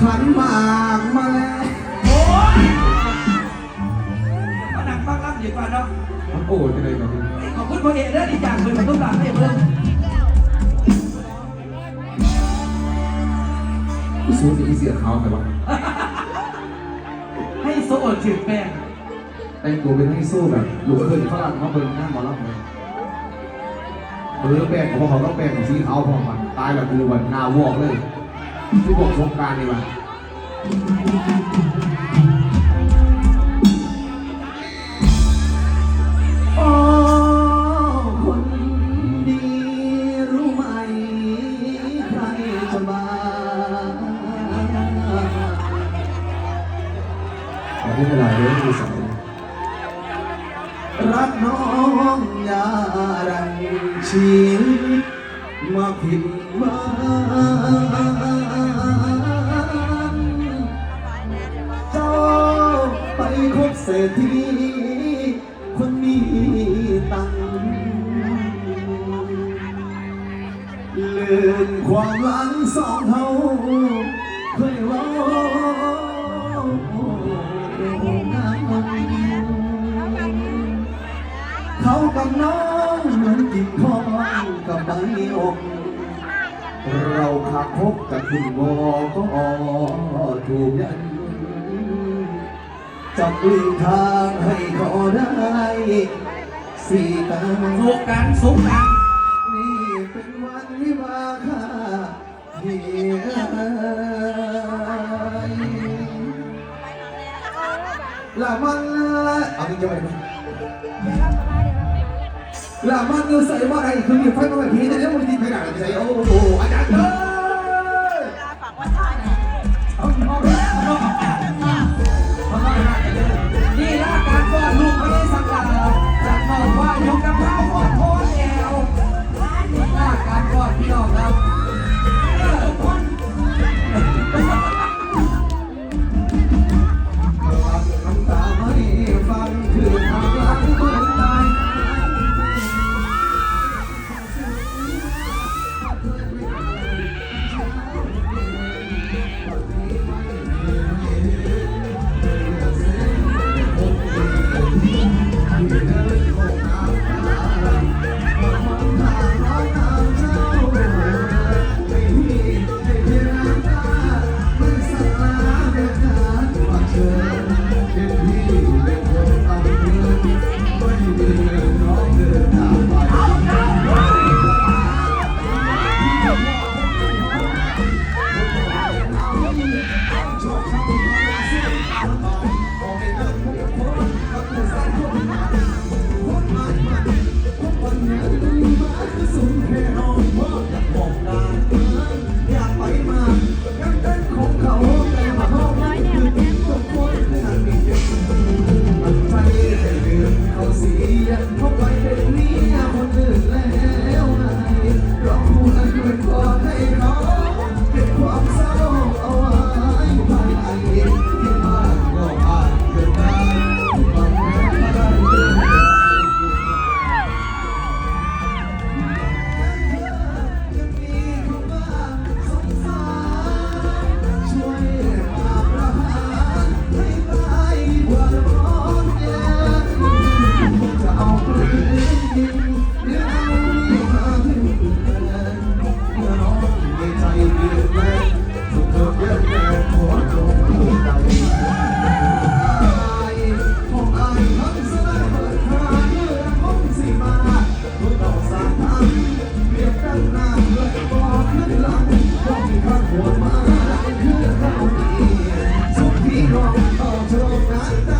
ขันหมากมาแล้วโอ้ยมานั่งฟังรับดีกว่าเนาะมันโอ้ยไปเลยครับขอบคุณพ่อเอกเด้อที่จากเพิ่นมาตุ้มหลังให้เพิ่นซูสีเสียเขาไหมวะให้โซ่จืดแป้งแต่งตัวเป็นให้สู้แบบลูกเคยฝรั่งมาเบิ่งหน้าหมอลำเลยเออแป้งของเขาต้องแป้งของสีขาวพอมันตายแบบกูวันหน้าวอกเลย ทุกบอกสงการนี่มันโอ้คนดีรู้ไหมใครจะมาขอที่เวลาเรื่องที่ใสรักน้องอย่ารังชีวิตมาผิดหวั คบเศรษฐีคนมีตังค์ลืมความหลังสองเฮาเคยว่าเขากับน้องเหมือนกิ่งทองกับใบอกเราขับพบกับคุณวอก็ถูกยัน จับลีกทางให้เขาได้สี่ตาถูกกันสุกกันนี่เป็นวันวิวาคาที่ละมันละเอาจริงจะไปไหมละมันอยู่ใส่ว่าอะไรคือมีไฟมาแบบนี้ 아